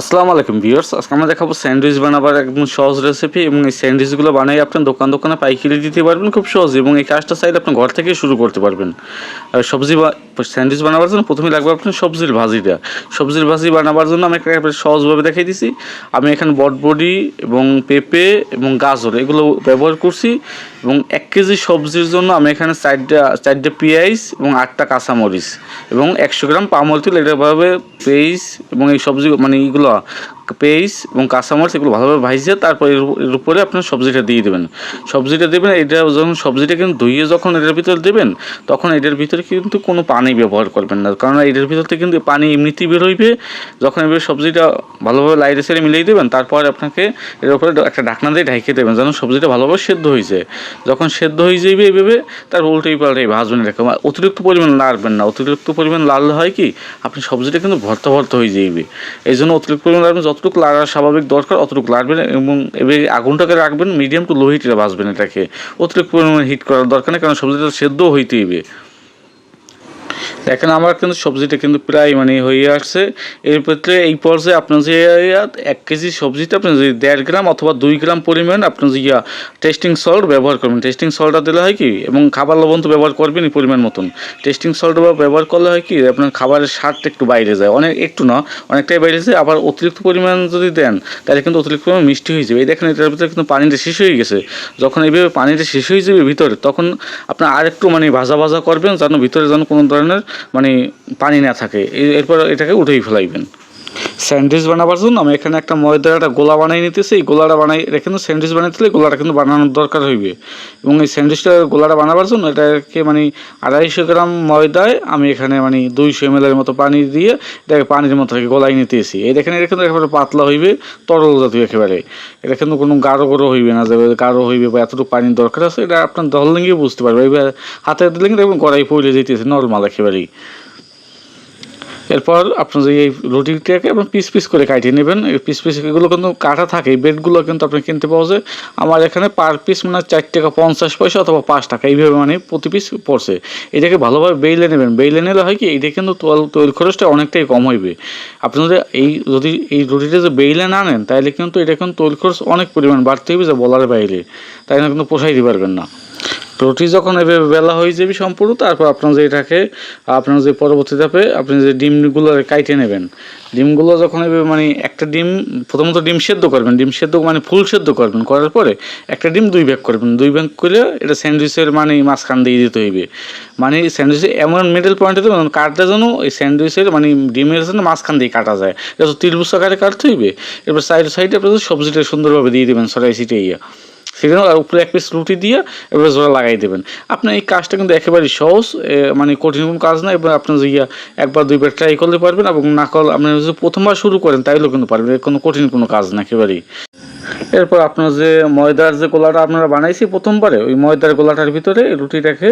আসসালামু আলাইকুম ভিউয়ার্স, আজকে আমরা দেখাবো স্যান্ডউইচ বানাবার একদম সহজ রেসিপি এবং এই স্যান্ডউইচগুলো বানিয়ে আপনি দোকান দোকানে পাইকারি দিতে পারবেন খুব সহজ এবং এই কাজটা চাইলে আপনি ঘর থেকেই শুরু করতে পারবেন। আর সবজি স্যান্ডউইচ বানাবার জন্য প্রথমে লাগবে আপনার সবজির ভাজিটা। সবজির ভাজি বানাবার জন্য আমি একটা সহজভাবে দেখাই দিছি। আমি এখানে বটবডি এবং পেঁপে এবং গাজর এগুলো ব্যবহার করছি এবং এক কেজি সবজির জন্য আমি এখানে চারটা, চারটে পেঁয়াজ এবং আটটা কাঁচামরিচ এবং একশো গ্রাম পামল তেল। এটাভাবে পেঁয়াজ এবং এই সবজি মানে এইগুলো হলো পেঁয়াজ এবং কাঁচামরিচ এগুলো ভালোভাবে ভাজিয়ে তারপর এর উপরে আপনার সবজিটা দিয়ে দেবেন। সবজিটা দেবেন, এটা যখন সবজিটা কিন্তু ধুয়ে যখন এটার ভিতরে দেবেন, তখন এটার ভিতরে কিন্তু কোনো পানি ব্যবহার করবেন না। কারণ এটার ভিতর থেকে কিন্তু পানি এমনিতেই বের হইবে। যখন এবার সবজিটা ভালোভাবে লাইটে সেরে মিলিয়ে দেবেন, তারপর আপনাকে এর উপরে একটা ঢাকনা দিয়ে ঢাইকে দেবেন, যেন সবজিটা ভালোভাবে সেদ্ধ হয়ে যায়। যখন সেদ্ধ হয়ে যাবে এইভাবে তার উল্টেই পাল্টেই ভাজবেন রেখে অতিরিক্ত পরিমাণ লাড়বেন না। অতিরিক্ত পরিমাণ লাল হয় কি আপনি সবজিটা কিন্তু ভর্তা ভর্তা হয়ে যাইবে এই জন্য অতিরিক্ত পরিমাণ লাড়বেন যতটুকু লাগার স্বাভাবিক দরকার, অতটুকু লাগবেন এবং আগুনটাকে রাখবেন মিডিয়াম টু লো হিটে ভাজবেন এটাকে। অতিরিক্ত পরিমাণে হিট করার দরকার নেই, কারণ সবজিটা সেদ্ধ হইতে হইবে দেখেন আমার কিন্তু সবজিটা কিন্তু প্রায় মানে হয়ে আসছে। এর এই পর্যায়ে আপনার যে এক কেজি সবজিতে আপনি যদি দেড় গ্রাম অথবা দুই গ্রাম পরিমাণ আপনার যে ইয়া টেস্টিং সল্ট ব্যবহার করবেন। টেস্টিং সল্টটা দিলে হয় কি? এবং খাবার লবণ তো ব্যবহার করবেন করবেনই পরিমাণ মতন। টেস্টিং সল্ট ব্যবহার করলে হয় কি? আপনার খাবারের স্বাদটা একটু বাইরে যায়। অনেক, একটু না, অনেকটাই বাইরে যায়। আবার অতিরিক্ত পরিমাণ যদি দেন, তাহলে কিন্তু অতিরিক্ত পরিমাণ মিষ্টি হয়ে যাবে। এই দেখেন, এটার ভিতরে কিন্তু পানিটা শেষ হয়ে গেছে। যখন এইভাবে পানিটা শেষ হয়ে যাবে ভিতরে, তখন আপনার আর একটু মানে ভাজা ভাজা করবেন, যেন ভিতরে যেন কোনো ধরনের মানে পানি না থাকে। এরপর এটাকে উঠেই ফেলাইবেন। স্যান্ডউইচ বানাবার জন্য আমি এখানে একটা ময়দার একটা গোলা বানিয়ে নিতেছি। এই গোলাটা বানাই, এটা কিন্তু স্যান্ডউইচ বানাইতে গোলাটা কিন্তু বানানোর দরকার হইবে। এবং এই স্যান্ডউইচটা গোলাটা বানাবার জন্য এটাকে মানে আড়াইশো গ্রাম ময়দায় আমি এখানে মানে দুইশো এম এর মতো পানি দিয়ে এটাকে পানির মতো গোলাই নিতেছি। এই দেখেন, এটা কিন্তু একেবারে পাতলা হইবে, তরল জাতীয় একেবারে। এটা কিন্তু কোনো গাঢ় গাঢ় হইবে না, যে গাঢ় হইবে বা এতটুকু পানির দরকার আছে, এটা আপনার গিয়ে বুঝতে পারবে। এবার হাতে দিলে কিন্তু দেখবেন কড়াই পড়ে যেতেছে, নর্মাল একেবারেই। এরপর আপনার এই রুটিটাকে আপনি পিস পিস করে কাটিয়ে নেবেন। এই পিস পিস এগুলো কিন্তু কাটা থাকে। বেডগুলো কিন্তু আপনি কিনতে পাওয়া যায়। আমার এখানে পার পিস মানে চার টাকা পঞ্চাশ পয়সা অথবা পাঁচ টাকা, এইভাবে মানে প্রতি পিস পড়ছে। এটাকে ভালোভাবে বেইলে নেবেন। বেইলে নিলে হয় কি, এটা কিন্তু তোল তৈরি খরচটা অনেকটাই কম হইবে। আপনি যদি এই যদি এই রুটিটা যে বেইলে না নেন, তাহলে কিন্তু এটা কিন্তু তৈরি খরচ অনেক পরিমাণ বাড়তে হবে যা বলার বাইরে। তাই না? কিন্তু পোষাইতে পারবেন না। রুটি যখন এভাবে বেলা হয়ে যাবে সম্পূর্ণ, তারপর আপনার যে এটাকে, আপনার যে পরবর্তী ধাপে আপনি যে ডিমগুলো কাইটে নেবেন, ডিমগুলো যখন এভাবে মানে একটা ডিম, প্রথমত ডিম সেদ্ধ করবেন, ডিম সেদ্ধ মানে ফুল সেদ্ধ করবেন, করার পরে একটা ডিম দুই ভাগ করবেন, দুই ভাগ করে এটা স্যান্ডউইচের মানে মাঝখান দিয়ে দিতে হইবে। মানে স্যান্ডউইচে এমন মিডল পয়েন্টে দেবেন কাটতে যেন এই স্যান্ডউইচের মানে ডিমের জন্য মাঝখান দিয়ে কাটা যায়, এটা তো ত্রিভুজ আকারে কাটতে হইবে। এবার সাইড সাইডে আপনার সবজিটা সুন্দরভাবে দিয়ে দেবেন সরাই সিটে ইয়া। সেখানে উপরে এক পিস রুটি দিয়ে এবার জোড়া লাগাই দেবেন। আপনার এই কাজটা কিন্তু একেবারেই সহজ মানে কঠিন কোনো কাজ না এবার আপনার যে একবার দুইবার ট্রাই করতে পারবেন এবং না করলে আপনি যদি প্রথমবার শুরু করেন তাইলেও কিন্তু পারবেন কোনো কঠিন কোনো কাজ না একেবারেই। এরপর আপনার যে ময়দার যে গোলাটা আপনারা বানাইছি প্রথমবারে, ওই ময়দার গোলাটার ভিতরে রুটিটাকে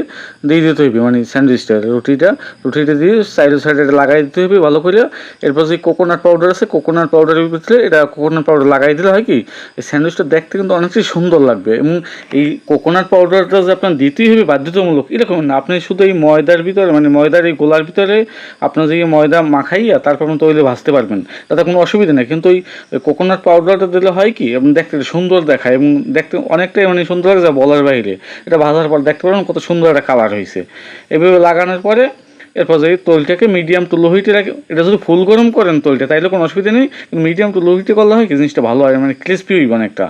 দিয়ে দিতে হইবে মানে স্যান্ডউইচটা, রুটিটা রুটিটা দিয়ে সাইডে সাইডে লাগাই দিতে হবে ভালো করে এরপর যে কোকোনাট পাউডার আছে, কোকোনাট পাউডারের ভিতরে এটা কোকোনাট পাউডার লাগাই দিলে হয় কি, এই স্যান্ডউইচটা দেখতে কিন্তু অনেকটাই সুন্দর লাগবে এবং এই কোকোনাট পাউডারটা যে আপনার দিতেই হবে বাধ্যতামূলক, এরকম না, আপনি শুধু এই ময়দার ভিতরে মানে ময়দার এই গোলার ভিতরে আপনার যে ময়দা মাখাইয়া তারপর আপনি তৈলে ভাজতে পারবেন, তাতে কোনো অসুবিধা নেই, কিন্তু ওই কোকোনাট পাউডারটা দিলে হয় কি, আপনি দেখতে সুন্দর দেখায় এবং দেখতে অনেকটাই মানে সুন্দর লাগে যা বলার বাইরে। এটা ভাজার পর দেখতে পারেন কত সুন্দর একটা কালার হয়েছে। এভাবে লাগানোর পরে এরপর যদি তৈলটাকে মিডিয়াম টু লো হিটে রাখে, এটা যদি ফুল গরম করেন তৈলটা, তাইলে কোনো অসুবিধা নেই। কিন্তু মিডিয়াম টু লো হিটে করলে হয় কি, জিনিসটা ভালো হয় মানে ক্রিসপি হইব অনেকটা।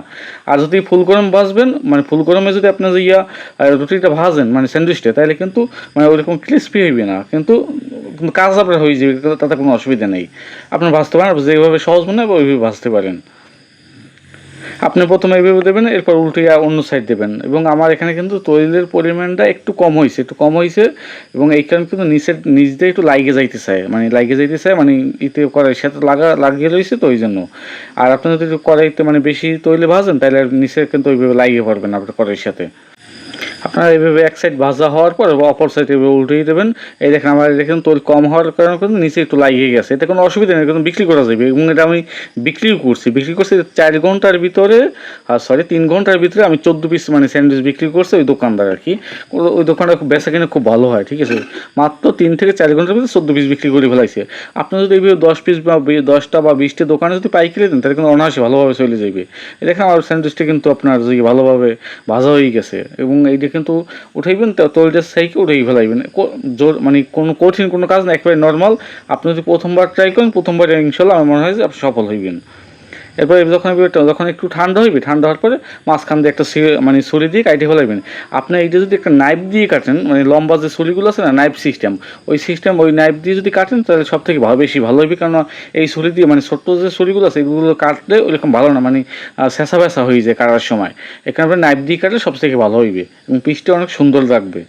আর যদি ফুল গরম ভাজবেন মানে ফুল গরমে যদি আপনার যে ইয়া রুটিটা ভাজেন মানে স্যান্ডউইচটা তাইলে কিন্তু মানে ওইরকম ক্রিসপি হইবে না। কিন্তু কাজ আপনার হয়ে যাবে, তাতে কোনো অসুবিধা নেই। আপনার ভাজতে পারেন যেভাবে সহজ মনে হয় ওইভাবে ভাজতে পারেন। আপনি প্রথমে এইভাবে দেবেন, এরপর উল্টে অন্য সাইড দেবেন। এবং আমার এখানে কিন্তু তৈলের পরিমাণটা একটু কম হয়েছে, একটু কম হয়েছে, এবং এই কারণে কিন্তু নিচের, নিচ দিয়ে একটু লাইগে যাইতে চায় মানে লাইগে যাইতে চায় মানে ইতে কড়াই সাথে লাগা, লাগিয়ে রয়েছে তো ওই জন্য আর আপনি যদি কড়াইতে মানে বেশি তৈলে ভাজেন, তাহলে নিচে কিন্তু ওইভাবে লাগিয়ে পারবেন আপনার কড়াইয়ের সাথে। আপনারা এইভাবে এক সাইড ভাজা হওয়ার পর অপর সাইড এভাবে উল্টিয়ে দেবেন। এই দেখেন আমার দেখেন তোল কম হওয়ার কারণে কিন্তু নিচে একটু লাগিয়ে গেছে। এতে কোনো অসুবিধা নেই, কিন্তু বিক্রি করা যাবে এবং এটা আমি বিক্রিও করছি। বিক্রি করছি চার ঘণ্টার ভিতরে, আর সরি তিন ঘণ্টার ভিতরে আমি চোদ্দ পিস মানে স্যান্ডউইচ বিক্রি করছি ওই দোকানদার আর কি। ওই দোকানটা বেচা কিনে খুব ভালো হয়, ঠিক আছে? মাত্র তিন থেকে চার ঘণ্টার ভিতরে চোদ্দ পিস বিক্রি করে ফেলাইছে। আপনি যদি এইভাবে দশ পিস বা দশটা বা বিশটা দোকানে যদি পাইকারি দেন, তাহলে কিন্তু অনায়াসে ভালোভাবে চলে যাবে। দেখেন আমার স্যান্ডউইচটা কিন্তু আপনার যে ভালোভাবে ভাজা হয়ে গেছে এবং এইটা কিন্তু উঠাইবেন তলটা সাইকে উঠেই ফেলাইবেন? জোর মানে কোনো কঠিন কোনো কাজ না, একেবারে নর্মাল আপনি যদি প্রথমবার ট্রাই করেন প্রথমবার ইনশাল্লাহ আমার মনে হয় যে আপনি সফল হইবেন। এরপরে যখন যখন একটু ঠান্ডা হইবে, ঠান্ডা হওয়ার পরে মাঝখান দিয়ে একটা মানে ছুরি দিয়ে কাটে ফেলাইবেন। আপনি এইটা যদি একটা নাইফ দিয়ে কাটেন মানে লম্বা যে ছুরিগুলো আছে না, নাইফ সিস্টেম, ওই সিস্টেম, ওই নাইফ দিয়ে যদি কাটেন, তাহলে সব থেকে ভালো বেশি ভালো হইবে। কারণ এই ছুরি দিয়ে মানে ছোট্ট যে ছুরিগুলো আছে, এগুলো কাটলে ওইরকম ভালো না মানে শেষা বেসা হয়ে যায় কাটার সময়। এখানে আপনি নাইফ দিয়ে কাটলে সব থেকে ভালো হইবে এবং পিসটা অনেক সুন্দর লাগবে।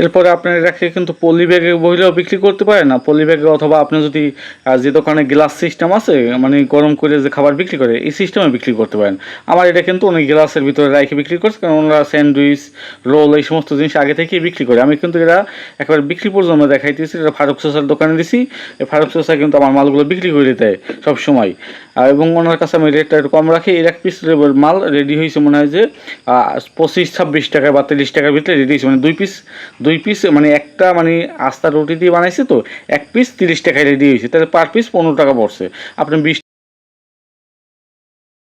এরপরে আপনার এটাকে কিন্তু পলি ব্যাগে বইলেও বিক্রি করতে পারেন না। পলি ব্যাগে অথবা আপনি যদি যে দোকানে গ্লাস সিস্টেম আছে মানে গরম করে যে খাবার বিক্রি করে এই সিস্টেমে বিক্রি করতে পারেন। আমার এটা কিন্তু অনেক গ্লাসের ভিতরে রাখে বিক্রি করছে, কারণ ওনারা স্যান্ডউইচ, রোল এই সমস্ত জিনিস আগে থেকেই বিক্রি করে। আমি কিন্তু এরা একবার বিক্রি পর্যন্ত দেখাইতেছি, এটা ফারুক সোসার দোকানে দিছি। এই ফারুক সোসা কিন্তু আমার মালগুলো বিক্রি করে দেয় সব সময় এবং ওনার কাছে আমি রেটটা একটু কম রাখি। এর এক পিস মাল রেডি হয়েছে মনে হয় যে পঁচিশ, ছাব্বিশ টাকা বা তিরিশ টাকার ভিতরে রেডি হয়েছে। মানে দুই পিস দুই পিস মানে একটা মানে আস্তা রুটি দিয়ে বানাইছে তো, এক পিস তিরিশ টাকায় রেডি হয়েছে। তাহলে পার পিস পনেরো টাকা পড়ছে। আপনি বিশ